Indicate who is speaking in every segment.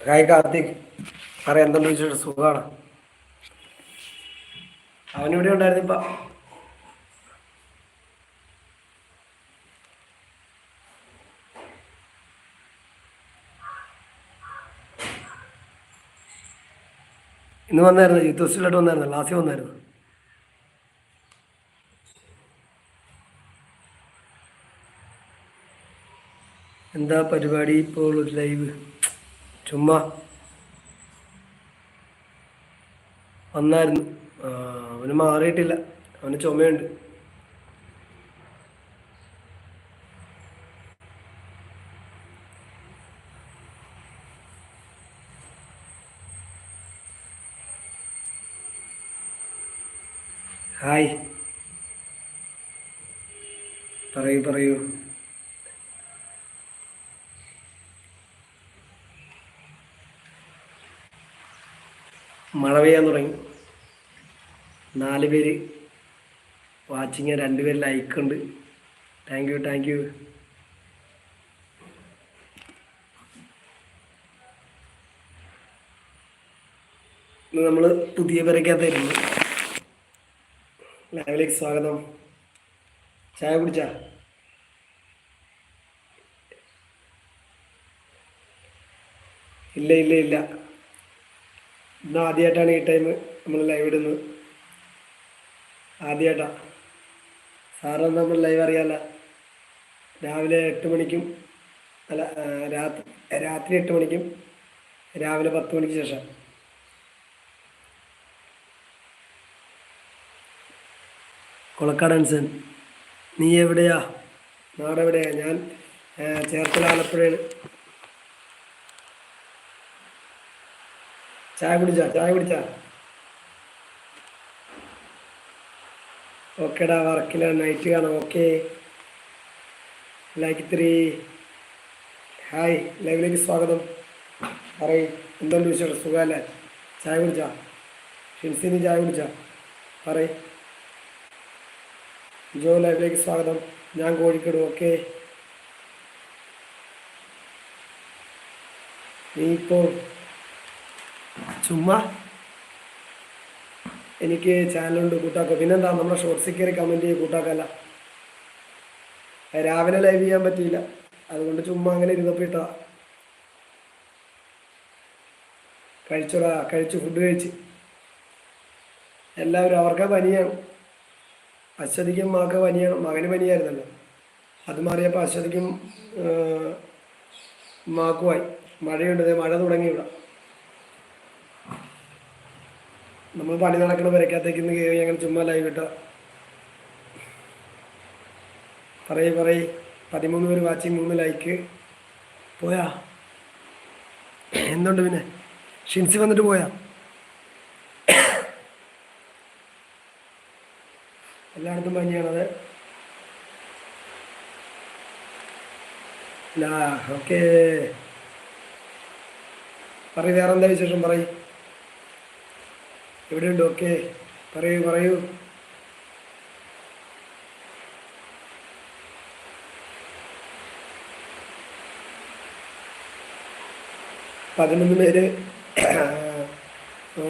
Speaker 1: Hi Karthik. പറയാം എന്തുണ്ട് വിശേഷം? സുഖമാണ്? അവനിവിടെ ഉണ്ടായിരുന്നു ഇന്ന് വന്നായിരുന്നു യൂത്ത് ഫെസ്റ്റിവലായിട്ട് വന്നായിരുന്നു ലാസ്റ്റ് വന്നായിരുന്നു. എന്താ പരിപാടി ഇപ്പോൾ ഒരു ലൈവ്? ചുമ്മാ. വന്നായിരുന്നു. അവന് മാറിയിട്ടില്ല. അവന് ചുമയുണ്ട്. ഹായ്. പറയൂ പറയൂ. മഴ പെയ്യാൻ തുടങ്ങി. നാല് പേര്. വാച്ചിങ് രണ്ട് പേര് ലൈക്ക് ഉണ്ട്. താങ്ക് യു താങ്ക് യു നമ്മൾ പുതിയ പേരക്കകത്തായിരുന്നു ലൈവിലേക്ക് സ്വാഗതം. ചായ കുടിച്ചാ? ഇല്ല ഇല്ല ഇല്ല. ഇന്ന് ആദ്യമായിട്ടാണ് ഈ ടൈം നമ്മൾ ലൈവ് ഇടുന്നത്. ആദ്യമായിട്ടാ സാറ് നമ്മൾ ലൈവ് അറിയാമല്ല രാവിലെ എട്ട് മണിക്കും അല്ല രാത്രി രാത്രി എട്ട് മണിക്കും രാവിലെ പത്ത് മണിക്ക് ശേഷം. കൊളക്കാടൻസൻ നീ എവിടെയാ? നാടെവിടെയാ? ഞാൻ ചേർത്തല ആലപ്പുഴയാണ് ചായ കുടിച്ചാ? ചായ കുടിച്ചാ? ഓക്കേടാ വർക്കില നൈറ്റ് കാണാം ഓക്കെ ലൈക്ക് ത്രീ ഹായ് ലൈവിലേക്ക് സ്വാഗതം. പറയും എന്തുകൊണ്ട് വിശേഷം? സുഖമല്ലേ ചായ കുടിച്ചാ? ഷിൻസിന് ചായ കുടിച്ചാ? പറയും. ജോ ലൈവിലേക്ക് സ്വാഗതം. ഞാൻ കോഴിക്കോട് ഓക്കെ നീ ഇപ്പോൾ ചുമ്മാ എനിക്ക് ചാനലുണ്ട് കൂട്ടാക്കുക പിന്നെന്താ നമ്മുടെ ഷോർട്സിൽ കയറി കമന്റ് ചെയ്ത് കൂട്ടാക്കല്ല. രാവിലെ ലൈവ് ചെയ്യാൻ പറ്റിയില്ല. അതുകൊണ്ട് ചുമ്മാ അങ്ങനെ ഇരുന്നപ്പോൾ ഇട്ടാ കഴിച്ചോടാ കഴിച്ചു ഫുഡ് കഴിച്ച്. എല്ലാവരും അവർക്ക് പനിയാണ്. അശ്വതിക്കും മാക്ക് പനിയാണ്. മകന് പനിയായിരുന്നല്ലോ. അത് മാറിയപ്പോൾ അശ്വതിക്കും മാക്കുമായി. മഴയുണ്ട് മഴ തുടങ്ങി ഇവിടെ. നമ്മൾ പണി നടക്കണ പെരക്കകത്തേക്ക് ഇന്ന് കയറി അങ്ങനെ ചുമ്മാ ലൈവ് ഇട്ട. പറയ് പറയ്. പതിമൂന്ന് പേര് വാച്ചിങ് മൂന്ന് ലൈക്ക് പോയാ? എന്തുണ്ട് പിന്നെ? ഷിൻസി വന്നിട്ട് പോയാ? എല്ലായിടത്തും പനിയാണത് ഓക്കേ. പറയ് വേറെന്താ വിശേഷം? പറയ്. എവിടെയുണ്ട് ഓക്കെ. പറയൂ പറയൂ. പതിനൊന്ന് പേര്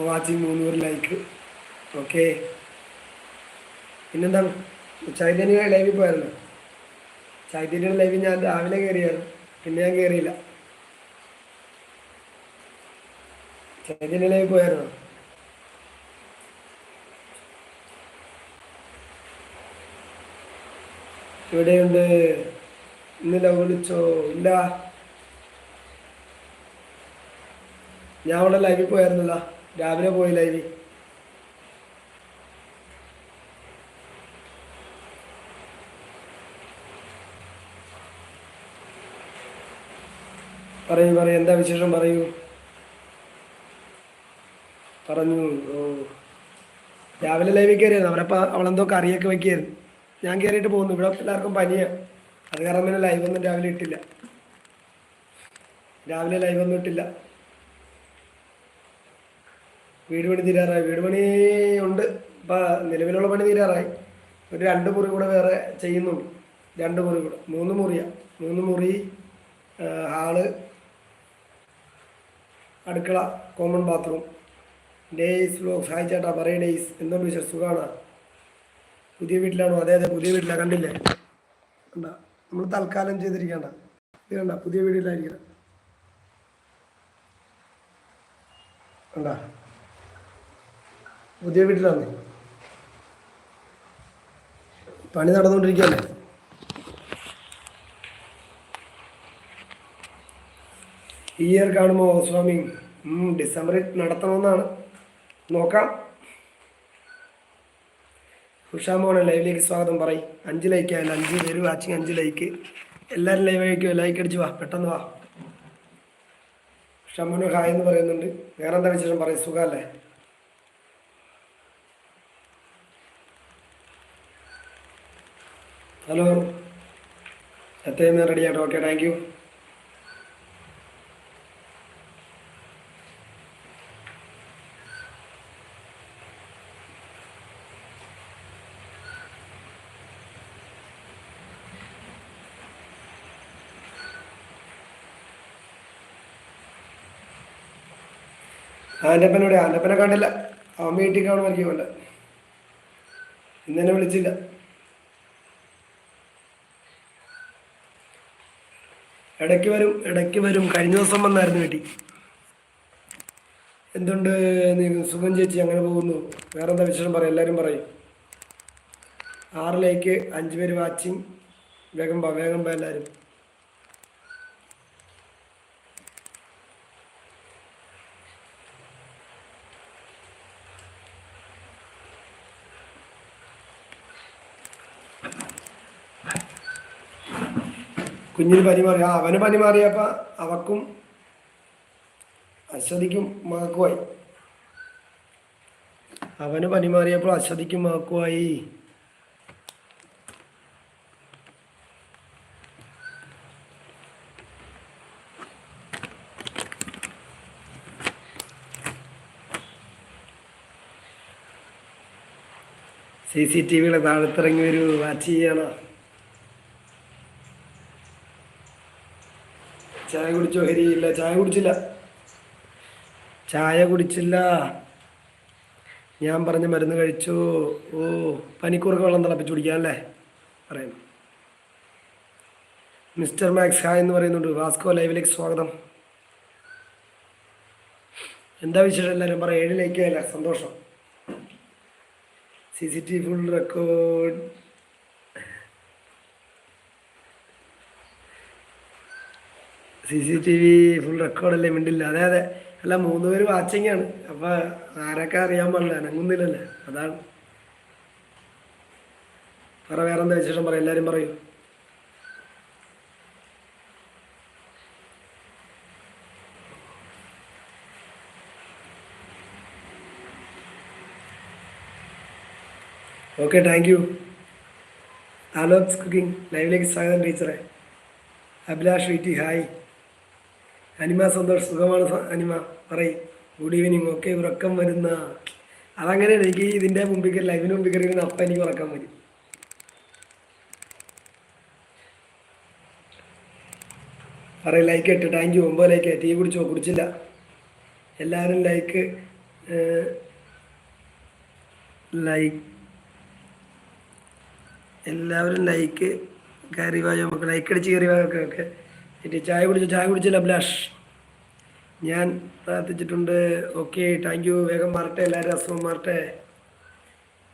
Speaker 1: വാച്ചിങ് മൂന്നൂറ് ലൈക്ക് ഓക്കെ. പിന്നെന്താണ് ചൈതന്യ ലൈവിൽ പോയായിരുന്നു. ചൈതന്യയുടെ ലൈവിൽ ഞാൻ രാവിലെ കയറിയായിരുന്നു പിന്നെ ഞാൻ കയറിയില്ല ചൈതന്യ ലൈവിൽ പോയായിരുന്നോ. ഇവിടെയുണ്ട്. ഇന്നലെ വിളിച്ചോ? ഇല്ല. ഞാൻ അവിടെ ലൈവിൽ പോയായിരുന്നല്ലോ. രാവിലെ പോയി ലൈവിൽ പറയൂ പറയൂ. എന്താ വിശേഷം? പറയൂ. പറഞ്ഞു. ഓ. രാവിലെ ലൈവിൽ കയറിയായിരുന്നു. അവരപ്പോൾ അവളെന്തോ കറിയൊക്കെ വെക്കുകയായിരുന്നു. ഞാൻ കയറിയിട്ട് പോകുന്നു. ഇവിടെ എല്ലാവർക്കും പനിയാണ് അത് കാരണം പിന്നെ ലൈവൊന്നും രാവിലെ ഇട്ടില്ല. രാവിലെ ലൈവൊന്നും ഇട്ടില്ല. വീട് പണി തീരാറായി. വീട് പണി ഉണ്ട്. ഇപ്പം നിലവിലുള്ള പണി തീരാറായി. ഒരു രണ്ട് മുറി കൂടെ വേറെ ചെയ്യുന്നുണ്ട്. രണ്ട് മുറി കൂടെ. മൂന്ന് മുറിയാണ് മൂന്ന് മുറി ഹാൾ അടുക്കള common bathroom days vlogs hi ചേട്ടാ. പറയ ഡേയ്സ്. എന്തുകൊണ്ട് വിശേഷം? പുതിയ വീട്ടിലാണോ? അതെ അതെ പുതിയ വീട്ടിലാണ് കണ്ടില്ലേ? കണ്ട. നമ്മൾ തൽക്കാലം ചെയ്തിരിക്കണ്ട. ഇത് കണ്ട പുതിയ വീട്ടിലായിരിക്കണം കണ്ട? പുതിയ വീട്ടിലാണ് പണി നടന്നുകൊണ്ടിരിക്കുകയല്ലേ? ഈ ഇയർ കാണുമ്പോൾ സ്വാമി ഡിസംബറിൽ നടത്തണമെന്നാണ്. നോക്കാം. ഉഷാമോനെ ലൈവിലേക്ക് സ്വാഗതം പറയും. അഞ്ച് ലൈക്ക് ആയാലും അഞ്ച് പേര് വാച്ചിങ് അഞ്ച് ലൈക്ക് എല്ലാവരും ലൈവ് ആയിരിക്കും? ലൈക്ക് അടിച്ച് വാ പെട്ടെന്ന് വാ. ഉഷാമോന് ഹായ് എന്ന് പറയുന്നുണ്ട്. വേറെ എന്താ വിശേഷം? പറയും സുഖമല്ലേ? ഹലോ. എത്രയും ready auto okay thank you ആന്റപ്പനോടെ ആന്റപ്പനെ കണ്ടില്ല അവൻ വീട്ടിൽ കാണുമായിരിക്കും കൊണ്ട് ഇന്നെന്നെ വിളിച്ചില്ല. ഇടയ്ക്ക് വരും ഇടയ്ക്ക് വരും. കഴിഞ്ഞ ദിവസം വന്നായിരുന്നു വീട്ടിൽ. എന്തുണ്ട് സുഖം ചേച്ചി അങ്ങനെ പോകുന്നു. വേറെ എന്താ വിശേഷം പറയും എല്ലാവരും പറയും. ആറിലേക്ക് അഞ്ച് പേര് വാച്ചിങ് വേഗം വേഗം പാ എല്ലാവരും കുഞ്ഞിന് പനി മാറി. ആ അവന് പനി മാറിയപ്പോൾ അവക്കും അശ്വതിക്കും മാക്കുമായി അവന് പനി മാറിയപ്പോൾ അശ്വതിക്കും മാക്കുമായി സി സി ടി വിയുടെ താഴത്തിറങ്ങി ഒരു വാച്ച് ചെയ്യണം. ചായ കുടിച്ചോ ഹരി ഇല്ല ചായ കുടിച്ചില്ല. ചായ കുടിച്ചില്ല. ഞാൻ പറഞ്ഞ മരുന്ന് കഴിച്ചു. ഓ പനിക്കൂർക്ക് വെള്ളം തിളപ്പിച്ച് കുടിക്കാം അല്ലേ? പറയുന്നു മിസ്റ്റർ മാക്സ് ഹായ് എന്ന് പറയുന്നുണ്ട്. വാസ്കോ ലൈവിലേക്ക് സ്വാഗതം. എന്താ വിശേഷം എല്ലാവരും? പറ ഏഴിലേക്ക് അല്ലേ സന്തോഷം. C C T full record. C C T V full റെക്കോർഡല്ലേ മിണ്ടില്ല. അതെ അതെ. അല്ല മൂന്ന് പേര് വാച്ചിങ് ആണ്. അപ്പൊ ആരൊക്കെ അറിയാൻ പാടില്ല അനങ്ങുന്നില്ലല്ലേ? അതാണ്. പറ വേറെ എന്താ വിശേഷം? പറ എല്ലാരും പറയൂ. Okay thank you Alok's cooking ലൈവിലേക്ക് സ്വാഗതം ടീച്ചറെ. അഭിലാഷ് വീറ്റി ഹായ് അനിമ സന്തോഷ് സുഖമാണ് അനിമ പറയ്. ഗുഡ് ഈവനിങ് ഓക്കെ ഉറക്കം വരുന്ന. അതങ്ങനെയാണ്. എനിക്ക് ഇതിന്റെ മുമ്പിൽ ലൈവിന് മുമ്പിൽ കയറി അപ്പം എനിക്ക് ഉറക്കം വരും. പറയും ലൈക്ക് ഇട്ട്. താങ്ക് യു ഒമ്പത് ലൈക്ക് ടീ കുടിച്ചോ? കുടിച്ചില്ല. എല്ലാവരും ലൈക്ക് ലൈക്ക് എല്ലാവരും ലൈക്ക് കയറി വായോ? നമുക്ക് ലൈക്ക് അടിച്ച് കയറി വായൊക്കെ ഒക്കെ. എന്നിട്ട് ചായ കുടിച്ചു ചായ കുടിച്ചില്ല അഭിലാഷ് ഞാൻ പ്രാർത്ഥിച്ചിട്ടുണ്ട് ഓക്കെ താങ്ക് യു വേഗം മാറട്ടെ എല്ലാവരും അസുഖം മാറട്ടെ.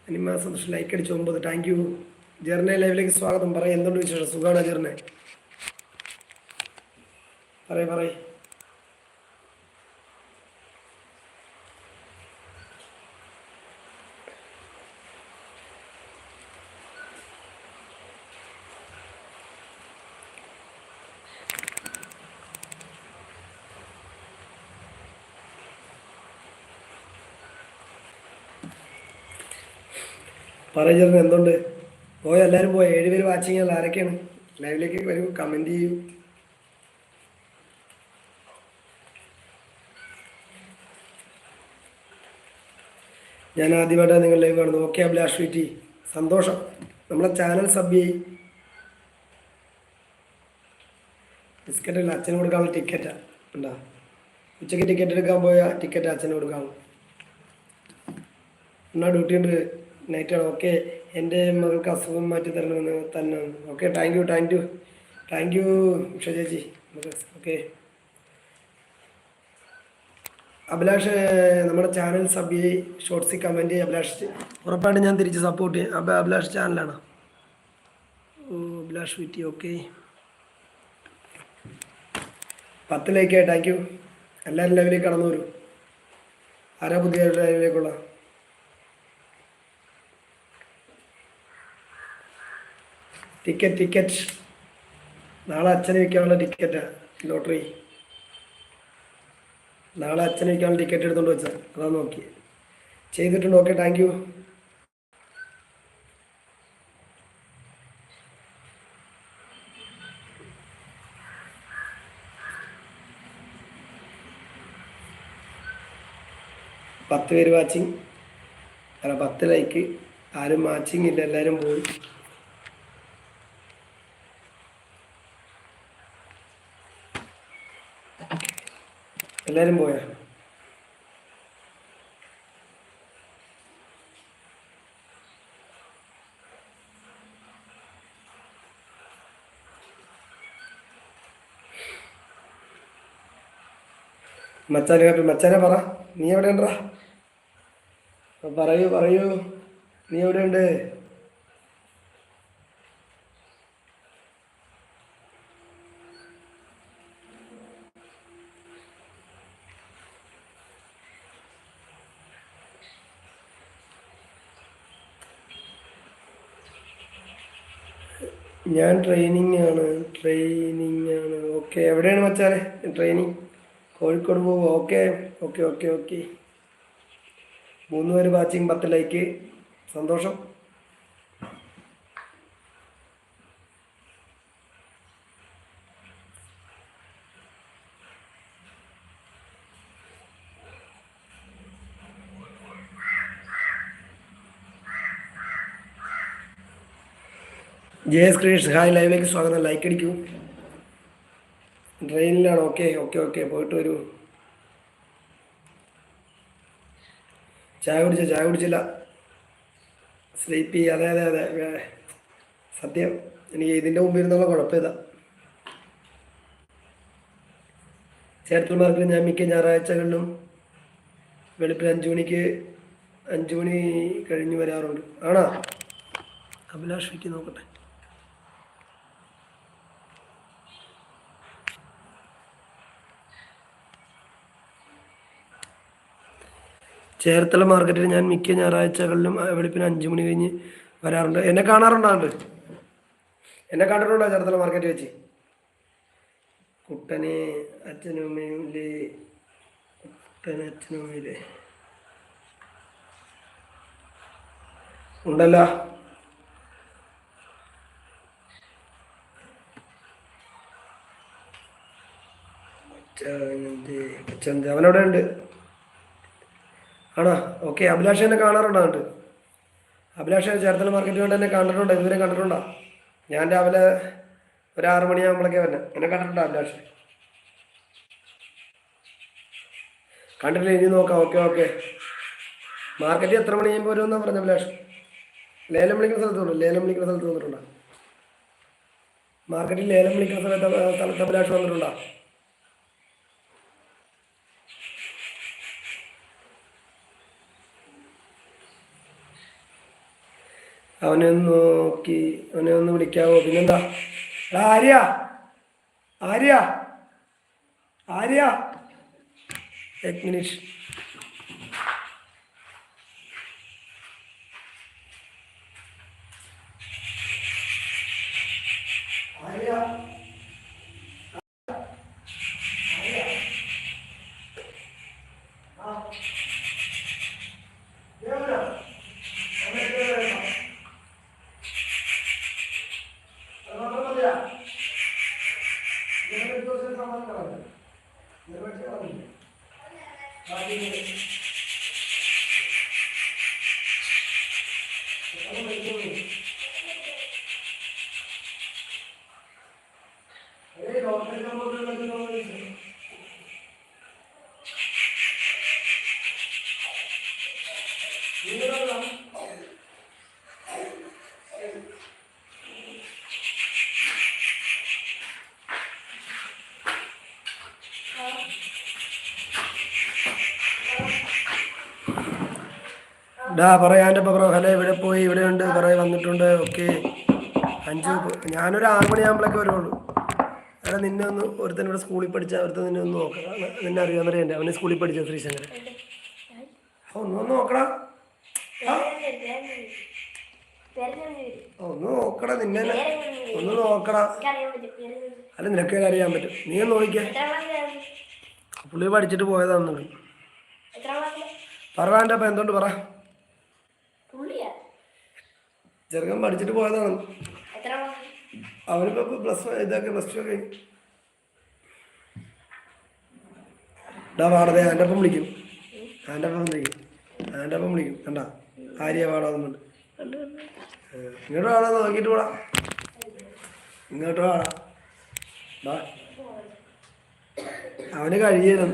Speaker 1: അനിമാ സന്തോഷം ലൈക്ക് അടിച്ചു ഒമ്പത് താങ്ക് യു ജെറിനെ ലൈവിലേക്ക് സ്വാഗതം. പറയാം എന്തുകൊണ്ട് വിശേഷം? സുഖമാണ് ജെറിനെ പറയ് പറയ്. പറയുന്നത് എന്തുണ്ട്? പോയ എല്ലാവരും പോയ. ഏഴ് പേര് വാച്ചിങ് അല്ല ആരൊക്കെയാണ്? ലൈവിലേക്ക് വരൂ കമന്റ് ചെയ്യൂ. ഞാൻ ആദ്യമായിട്ടാണ് നിങ്ങൾ ലൈവ് കാണുന്നത്. ഓക്കെ അഭിലാഷ് വീറ്റി സന്തോഷം. നമ്മളെ ചാനൽ സബ് ചെയ്യും. ബിസ്ക്കറ്റ് അല്ല അച്ഛന് കൊടുക്കാനുള്ള ടിക്കറ്റാ ഉണ്ടാ? ഉച്ചയ്ക്ക് ടിക്കറ്റ് എടുക്കാൻ പോയാൽ ടിക്കറ്റ് അച്ഛന് കൊടുക്കാം. എന്നാ ഡ്യൂട്ടി ഉണ്ട്? നൈറ്റാണ് ഓക്കെ എന്റെ മകൾക്ക് അസുഖം മാറ്റി തരണമെന്ന് തന്നെ. Okay thank you thank you thank you ചേച്ചി. ഓക്കെ അഭിലാഷ് നമ്മുടെ ചാനൽ സബ് ഷോർട്സിൽ കമന്റ് ചെയ്യും അഭിലാഷ്. ഉറപ്പായിട്ടും ഞാൻ തിരിച്ച് സപ്പോർട്ട് ചെയ്യും. അപ്പം അഭിലാഷ് ചാനലാണ് ഓ അഭിലാഷ് വിറ്റി. ഓക്കെ പത്ത് ലൈക്കായി താങ്ക് യു എല്ലാവരും ലൈവിലേക്ക് കടന്നു വരും ആരാ പുതിയ ലൈവിലേക്കുള്ള ടിക്കറ്റ് ടിക്കറ്റ് നാളെ അച്ഛന് വയ്ക്കാനുള്ള ടിക്കറ്റാണ് ലോട്ടറി നാളെ അച്ഛന് വയ്ക്കാനുള്ള ടിക്കറ്റ് എടുത്തോണ്ട് വെച്ചാൽ അതാ നോക്കി ചെയ്തിട്ടുണ്ട് ഓക്കെ താങ്ക് യു പത്ത് പേര് വാച്ചിങ് അല്ല പത്ത് ലൈക്ക് ആരും വാച്ചിങ് ഇല്ല. എല്ലാവരും പോയി. എല്ലാവരും പോയാ? മച്ചാനെ കാപ്പി മച്ചാനെ പറ. നീ എവിടെ ഉണ്ടാ പറയൂ പറയൂ. നീ എവിടെയുണ്ട്? ഞാൻ ട്രെയിനിങ് ആണ് ട്രെയിനിങ് ആണ്. ഓക്കെ എവിടെയാണ് മച്ചാനെ? ട്രെയിനിങ് കോഴിക്കോട് പോകും ഓക്കെ ഓക്കെ ഓക്കെ ഓക്കെ മൂന്ന് പേര് വാച്ചിങ് പത്ത് ലൈക്ക് സന്തോഷം. ജെ എസ് ക്രിയേഷ് ഹായ് ലൈവിലേക്ക് സ്വാഗതം. ലൈക്ക് അടിക്കൂ. ട്രെയിനിലാണ്. Okay okay okay. പോയിട്ട് വരൂ. ചായ കുടിച്ച? ചായ കുടിച്ചില്ല. സ്ലീപ്പ്. അതെ അതെ അതെ. സത്യം. എനിക്ക് ഇതിന്റെ മുമ്പിൽ ഇരുന്നുള്ള കുഴപ്പമില്ല. ചേർത്തൽ മാർക്കിൽ ഞാൻ മിക്ക ഞായറാഴ്ചകളിലും വെളുപ്പിൽ അഞ്ചു മണിക്ക് അഞ്ചു മണി കഴിഞ്ഞ് വരാറുണ്ട്. ആണോ? അഭിലാഷ് വിക്ക് നോക്കട്ടെ. ചേർത്തല മാർക്കറ്റിൽ ഞാൻ മിക്ക ഞായറാഴ്ചകളിലും വെളുപ്പിന് അഞ്ചു മണി കഴിഞ്ഞ് വരാറുണ്ട്. എന്നെ കാണാറുണ്ടാണ്ട് എന്നെ കണ്ടിട്ടുണ്ടോ ചേർത്തല മാർക്കറ്റ് വെച്ച്? കുട്ടനെ അച്ഛനും അമ്മയുമില്ലേ കുട്ടനെ അച്ഛനും അമ്മയില്ലേ? ഉണ്ടല്ലോ? അവനവിടെ ഉണ്ട്. ആണോ? ഓക്കെ അഭിലാഷ് എന്നെ കാണാറുണ്ടോ എന്നിട്ട് അഭിലാഷ് ചേർത്തല മാർക്കറ്റ് കൊണ്ട് എന്നെ കണ്ടിട്ടുണ്ടോ? ഇതുവരെ കണ്ടിട്ടുണ്ടോ? ഞാൻ രാവിലെ ഒരു ആറ് മണിയാകുമ്പോഴൊക്കെ വന്നെ. എന്നെ കണ്ടിട്ടുണ്ടോ അഭിലാഷ്? കണ്ടിട്ടില്ല ഇനി നോക്കാം. ഓക്കെ ഓക്കെ മാർക്കറ്റ് എത്ര മണി കഴിയുമ്പോൾ വരുമെന്നാണ് പറഞ്ഞ അഭിലാഷ്? ലേലം വിളിക്കുന്ന സ്ഥലത്ത് വന്നു. ലേലം വിളിക്കുന്ന സ്ഥലത്ത് വന്നിട്ടുണ്ടോ? മാർക്കറ്റിൽ ലേലം വിളിക്കുന്ന സ്ഥലത്ത് സ്ഥലത്ത് അഭിലാഷ് വന്നിട്ടുണ്ടോ? അവനെ ഒന്ന് നോക്കി അവനെ ഒന്ന് വിളിക്കാവോ? പിന്നെന്താ? ആര്യ? ആര്യ? ആര്യ? എക് മിനിറ്റ് ഡാ പറയാ എന്റെ ബ്രോ ഹലോ ഇവിടെ പോയി ഇവിടെ ഉണ്ട് പറയ വന്നിട്ടുണ്ട്. ഓക്കെ. അഞ്ച് ഞാനൊരു ആറ് മണിയാകുമ്പോഴേക്ക് വരുള്ളൂ അല്ല നിന്നെ ഒന്ന് ഒരുത്തൻ ഇവിടെ സ്കൂളിൽ പഠിച്ച ഒരുത്തൻ നിന്നെ ഒന്ന് നോക്കണം നിന്നെ അറിയാവുന്നവരെ എന്റെ. അവനെ സ്കൂളിൽ പഠിച്ച ശ്രീശങ്കരൻ? ഒന്ന് നോക്കടാ. ഒന്ന് നോക്കടാ നിന്നെ. ഒന്ന് ഒന്ന് നോക്കടാ. അല്ല നിനക്ക് അറിയാൻ പറ്റും. നീ ഒന്ന് നോക്കിയാ പുള്ളി പഠിച്ചിട്ട് പോയതാണെന്നുണ്ട് പറയാന്റെ അപ്പം എന്തുകൊണ്ട് പറ. ചെറുക്കൻ പഠിച്ചിട്ട് പോയതാണ്. അവനിപ്പോ പ്ലസ് ഇതൊക്കെ പ്ലസ് ടു ഒക്കെ ഡാ അപ്പം എന്റെ ഒപ്പം വിളിക്കും. എന്റെ ഒപ്പം വിളിക്കും. എന്റെ ഒപ്പം വിളിക്കും. കണ്ട ആര്യ പാടാന്നുണ്ട് ഇങ്ങോട്ട് വാടാ നോക്കിയിട്ട് പോടാ. ഇങ്ങോട്ട് വാടാ. ഡാ അവന് കഴിയണം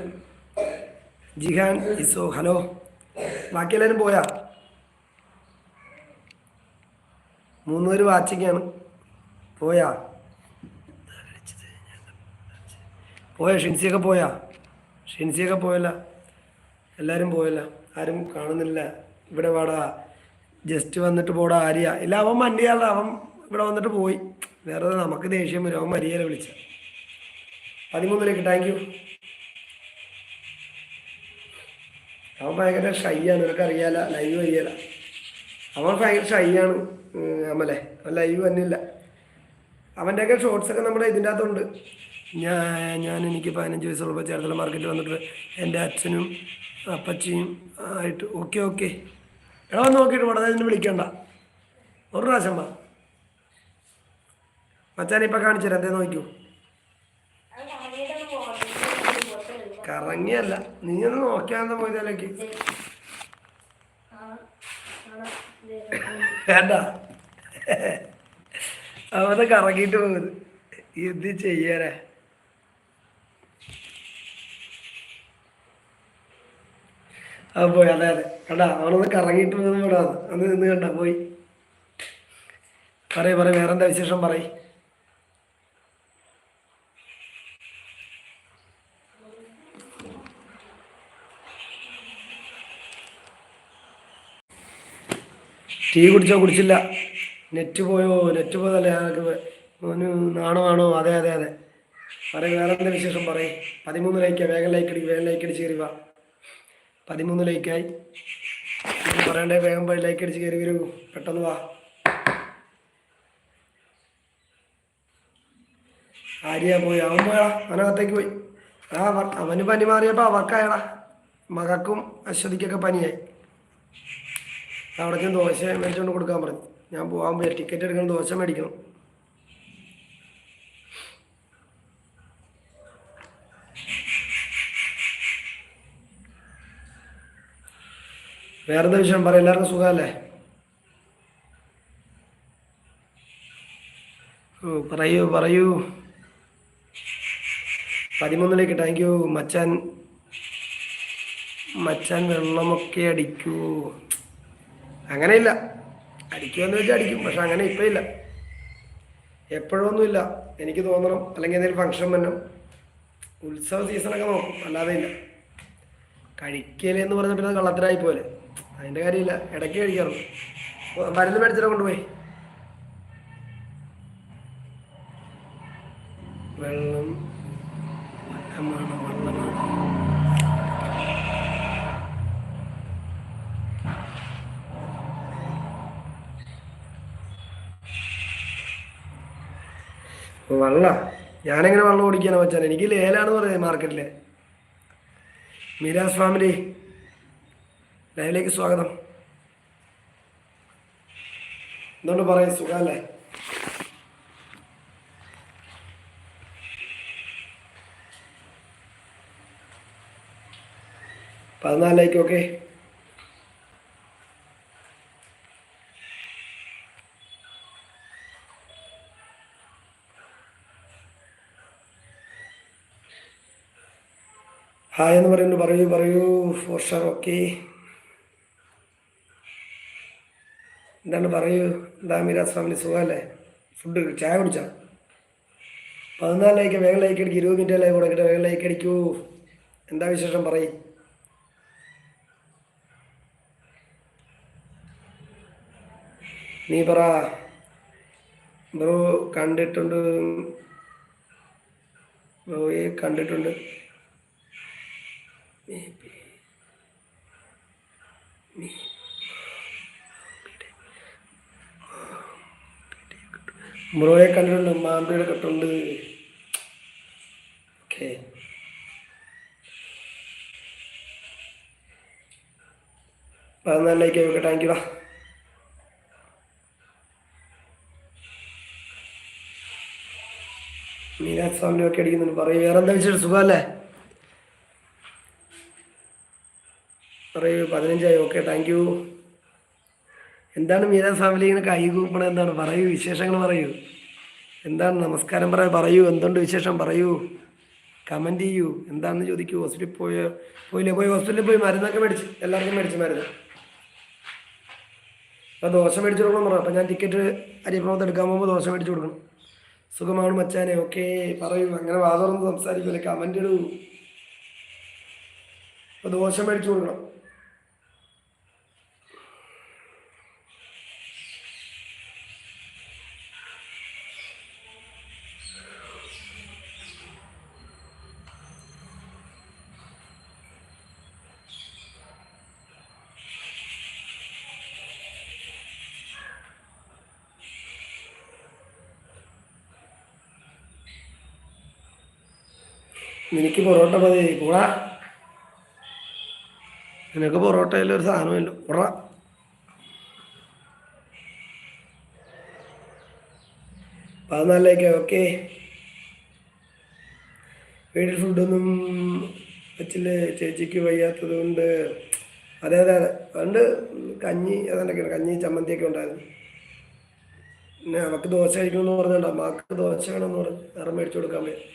Speaker 1: ജിഹാൻ ഇസോ ഹലോ. ബാക്കി എല്ലാവരും പോയാ? മൂന്ന് പേര് വാച്ചിങ്ങാണ് പോയാ? പോയാ? ഷിൻസിയൊക്കെ പോയാ? ഷിൻസിയൊക്കെ പോയല്ല. എല്ലാവരും പോയല്ല. ആരും കാണുന്നില്ല. ഇവിടെ വാടാ. ജസ്റ്റ് വന്നിട്ട് പോടാ ആര്യ. ഇല്ല അവൻ വണ്ടിയാള. അവൻ ഇവിടെ വന്നിട്ട് പോയി. വേറെ നമുക്ക് ദേഷ്യം വരും. അവൻ മരിയല വിളിച്ച. പതിമൂന്നിലേക്ക്. താങ്ക് യു അവൻ ഭയങ്കര ഷൈയാണ് ആണ്. അറിയാല ലൈവ് അറിയാല അവൻ ഭയങ്കര ഷൈ ആണ്. അമലെ. ലൈവ് തന്നെയില്ല ഷോർട്സ് ഒക്കെ നമ്മുടെ ഇതിന്റെ അകത്തുണ്ട്. ഞാൻ ഞാൻ എനിക്ക് പതിനഞ്ച് വയസ്സുള്ളപ്പോൾ ചേർത്തല മാർക്കറ്റിൽ വന്നിട്ട് എന്റെ അച്ഛനും അപ്പച്ചിയും ആയിട്ട് ഓക്കെ ഓക്കെ എടാ നോക്കിയിട്ട് ഉടനെ തന്നെ വിളിക്കണ്ട. ഒരു പ്രാവശ്യം വാ. മച്ചാൻ ഇപ്പം കാണിച്ചു തരാം. എന്തേ നോക്കൂ കറങ്ങിയല്ല. നീ ഒന്ന് നോക്കിയാന്ന് പോയതിലേക്ക് വേണ്ട. അവനെ കറങ്ങിയിട്ട് പോകുന്നത് എന്ത് ചെയ്യാനാ? ആ പോയി അതെ അതെ. കണ്ടാ അവനൊന്ന് കറങ്ങിയിട്ട് പോകുന്നത് അന്ന് നിന്ന് കണ്ട പോയി. പറയ പറയ് വേറെന്താ വിശേഷം പറയ്. ടീ കുടിച്ചോ കുടിച്ചില്ല. നെറ്റ് പോയോ? നെറ്റ് പോയതല്ലേ ഞങ്ങൾക്ക് മോന് നാണമാണോ അതെ അതെ അതെ. പറയും വേറെ എന്താ വിശേഷം പറയും. പതിമൂന്ന് ലൈക്കാ വേഗം ലൈക്ക് അടിക്കും വേഗം ലൈക്ക് അടിച്ച് കയറുക പതിമൂന്ന് ലൈക്കായി പറയണ്ടേ വേഗം പോയി ലൈക്ക് അടിച്ച് കയറി വരൂ. പെട്ടെന്ന് വാ. ആര്യ പോയി? അവൻ പോയാ അവനകത്തേക്ക് പോയി. ആ അവന് പനി മാറിയപ്പോൾ അവർക്കായടാ മകക്കും അശ്വതിക്കൊക്കെ പനിയായി. അവിടെ ചെന്ന് ദോശ മേടിച്ചുകൊണ്ട് കൊടുക്കാൻ പറഞ്ഞു. ഞാൻ പോകാൻ പോയി ടിക്കറ്റ് എടുക്കണം ദോശ മേടിക്കണം. വേറെന്താ വിഷയം പറയാം എല്ലാവർക്കും സുഖമല്ലേ? പറയൂ പറയൂ. പതിമൂന്നിലേക്ക് താങ്ക് യു മച്ചാൻ മച്ചാൻ വെള്ളമൊക്കെ അടിക്കൂ. അങ്ങനെയില്ല. അടിക്കുമെന്ന് വെച്ചാൽ അടിക്കും പക്ഷെ അങ്ങനെ ഇപ്പം ഇല്ല. എപ്പോഴൊന്നുമില്ല. എനിക്ക് തോന്നണം. അല്ലെങ്കിൽ എന്തെങ്കിലും ഫംഗ്ഷൻ വരണം ഉത്സവ സീസണൊക്കെ നോക്കും. അല്ലാതെ ഇല്ല. കഴിക്കലെന്ന് പറഞ്ഞ പിന്നെ അത് കള്ളത്തരായി പോലെ അതിന്റെ കാര്യമില്ല. ഇടയ്ക്ക് കഴിക്കാറുള്ളൂ. മരുന്ന് മേടിച്ചിട്ട് കൊണ്ടുപോയി? വെള്ളം വെള്ള. ഞാനെങ്ങനെ വെള്ളം ഓടിക്കാനോ വെച്ചാൽ എനിക്ക് ലേലാണ് പറയുന്നത് മാർക്കറ്റിലെ. മീരാസ് ഫാമിലി. ലൈവിലേക്ക് സ്വാഗതം. എന്തുകൊണ്ട് പറയും? സുഖമല്ലേ? പതിനാല് ലൈക്ക് ഓക്കെ ഹായ് എന്ന് പറയുന്നു. പറയൂ പറയൂ. ഫോർ ഷാർ ഓക്കെ എന്താണ് പറയൂ? എന്താ മീരാസ് ഫാമിലി സുഖമല്ലേ? ഫുഡ് ചായ കുടിച്ചാ? പതിനാല് ലൈക്ക് വേഗം ലൈക്ക് അടിക്കും. ഇരുപത് മിനിറ്റ് ലൈക്ക് കൊടുക്കട്ടെ വേഗം ലൈക്ക് അടിക്കൂ. എന്താ വിശേഷം? പറയും. നീ പറ. ബ്രോ കണ്ടിട്ടുണ്ട്. ബ്രോയെ കണ്ടിട്ടുണ്ട്. ബ്രോയെ കണ്ടിട്ടുണ്ട് മാമ്പിയുടെ കെട്ടുണ്ട് ഓക്കെ. പതിനാലിലേക്ക് ഓക്കെ താങ്ക് യുടാ മീനാക്ഷ് ഫാമിലി ഒക്കെ അടിക്കുന്നുണ്ട്. പറയും വേറെ എന്താ വിശേഷം? സുഖമല്ലേ? പറയൂ പതിനഞ്ചായി. ഓക്കെ താങ്ക് യു എന്താണ് മീരാ ഫാമിലി ഇങ്ങനെ കൈ കൂപ്പണ? എന്താണ്? പറയൂ വിശേഷങ്ങൾ പറയൂ. എന്താണ് നമസ്കാരം പറയൂ പറയൂ എന്തുണ്ട് വിശേഷം? പറയൂ. കമന്റ് ചെയ്യൂ. എന്താണെന്ന് ചോദിക്കൂ. ഹോസ്പിറ്റലിൽ പോയോ പോയില്ലേ? പോയി ഹോസ്പിറ്റലിൽ പോയി. മരുന്നൊക്കെ മേടിച്ച് എല്ലാവർക്കും മേടിച്ച് മരുന്ന്. അപ്പോൾ ദോശ മേടിച്ച് കൊടുക്കണം പറഞ്ഞു അപ്പോൾ ഞാൻ ടിക്കറ്റ് അരിപ്രമത്ത് എടുക്കാൻ പോകുമ്പോൾ ദോശ മേടിച്ച് കൊടുക്കണം. സുഖമാണ് മച്ചാനെ. ഓക്കെ പറയൂ. അങ്ങനെ വാദമൊന്നും സംസാരിക്കില്ല കമന്റ് ഇടൂ. അപ്പോൾ ദോശ മേടിച്ച് കൊടുക്കണം. നിനക്ക് പൊറോട്ട മതി കൂടാ നിനക്ക് പൊറോട്ടയിൽ ഒരു സാധനമല്ലോ ഉറ പതിനാലിലേക്ക് ഓക്കെ. വീട്ടിൽ ഫുഡൊന്നും വെച്ചില്ല? ചേച്ചിക്ക് വയ്യാത്തത് കൊണ്ട്. അതെ അതെ അതെ. പണ്ട് കഞ്ഞി അതെന്തൊക്കെയാണ് കഞ്ഞി ചമ്മന്തിയൊക്കെ ഉണ്ടായിരുന്നു. പിന്നെ അവൾക്ക് ദോശ കഴിക്കണമെന്ന് പറഞ്ഞുണ്ട് അമ്മയ്ക്ക് ദോശ വേണമെന്ന് പറഞ്ഞു. വേറെ മേടിച്ചു കൊടുക്കാൻ വേണ്ടി.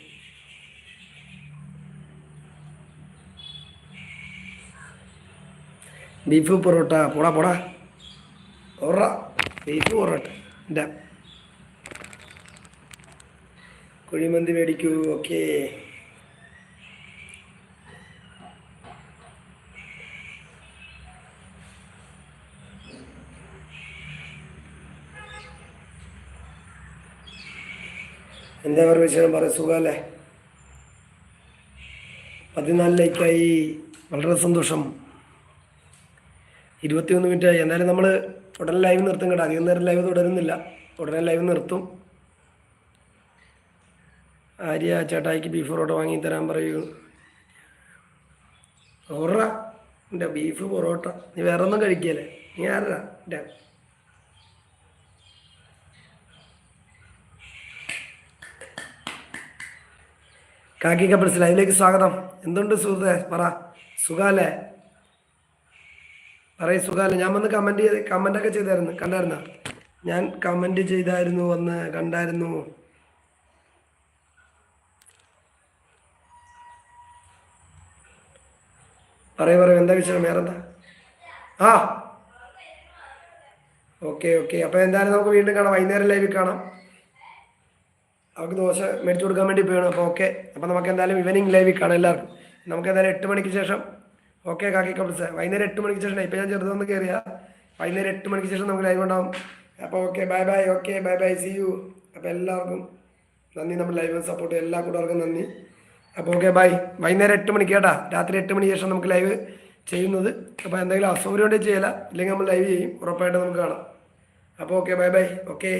Speaker 1: ബീഫ് പൊറോട്ട. പോടാ പോടാ. ഒറ. ബീഫ് പൊറോട്ട. എന്റെ കുഴിമന്തി മേടിക്കൂ. ഓക്കെ. എന്താ പറയുക വിഷയം പറയാം സുഖമല്ലേ പതിനാലിലേക്കായി. വളരെ സന്തോഷം. ഇരുപത്തിയൊന്ന് മിനിറ്റ് ആയി. എന്നാലും നമ്മൾ ഉടനെ ലൈവ് നിർത്തും കേട്ടോ. അധികം നേരം ലൈവ് തുടരുന്നില്ല. ഉടനെ ലൈവ് നിർത്തും. ആര്യ ചേട്ടായിക്ക് ബീഫ് പൊറോട്ട വാങ്ങി തരാൻ പറയൂ. ഓറ എന്റെ ബീഫ് പൊറോട്ട. നീ വേറെ ഒന്നും കഴിക്കല്ലേ? നീ ആരാ? എന്റെ കാക്കി കപ്പിൾസ് ലൈവിലേക്ക് സ്വാഗതം. എന്തുണ്ട് സുഹൃത്തെ? പറ. സുഖാലേ പറയ സുഖമല്ല? ഞാൻ വന്ന് കമന്റ് ചെയ്ത് കമന്റൊക്കെ ചെയ്തായിരുന്നു. കണ്ടായിരുന്ന? ഞാൻ കമന്റ് ചെയ്തായിരുന്നു വന്ന് കണ്ടായിരുന്നു. പറയൂ പറയൂ എന്താ വിഷയം വേറെന്താ? ആ. ഓക്കെ ഓക്കെ അപ്പോൾ എന്തായാലും നമുക്ക് വീണ്ടും കാണാം. വൈകുന്നേരം ലൈവിൽ കാണാം. അവർക്ക് ദോശ മേടിച്ചു കൊടുക്കാൻ വേണ്ടി പോയാണ് അപ്പോൾ ഓക്കെ അപ്പോൾ നമുക്ക് എന്തായാലും ഈവനിങ് ലൈവിൽ കാണാം എല്ലാവർക്കും. നമുക്ക് എന്തായാലും എട്ട് മണിക്ക് ശേഷം ഓക്കെ കാക്കി കപ്പിൾസ് വൈകുന്നേരം എട്ട് മണിക്ക് ശേഷം ഇപ്പം ഞാൻ ചെറുതൊന്ന് കയറിയ വൈകുന്നേരം എട്ട് മണിക്ക് ശേഷം നമുക്ക് ലൈവ് ഉണ്ടാവും. അപ്പോൾ okay bye bye okay bye bye see you അപ്പോൾ എല്ലാവർക്കും നന്ദി നമ്മുടെ ലൈവ് സപ്പോർട്ട് എല്ലാ കൂട്ടുകാർക്കും നന്ദി. അപ്പോൾ ഓക്കെ ബൈ വൈകുന്നേരം എട്ട് മണിക്ക് കേട്ടാ. രാത്രി എട്ട് മണിക്ക് ശേഷം നമുക്ക് ലൈവ് ചെയ്യുന്നത്. അപ്പോൾ എന്തെങ്കിലും അസൗകര്യം ഉണ്ടെങ്കിൽ ചെയ്യില്ല ഇല്ലെങ്കിൽ നമ്മൾ ലൈവ് ചെയ്യും. ഉറപ്പായിട്ട് നമുക്ക് കാണാം. അപ്പോൾ ഓക്കെ ബൈ ബൈ ഓക്കെ.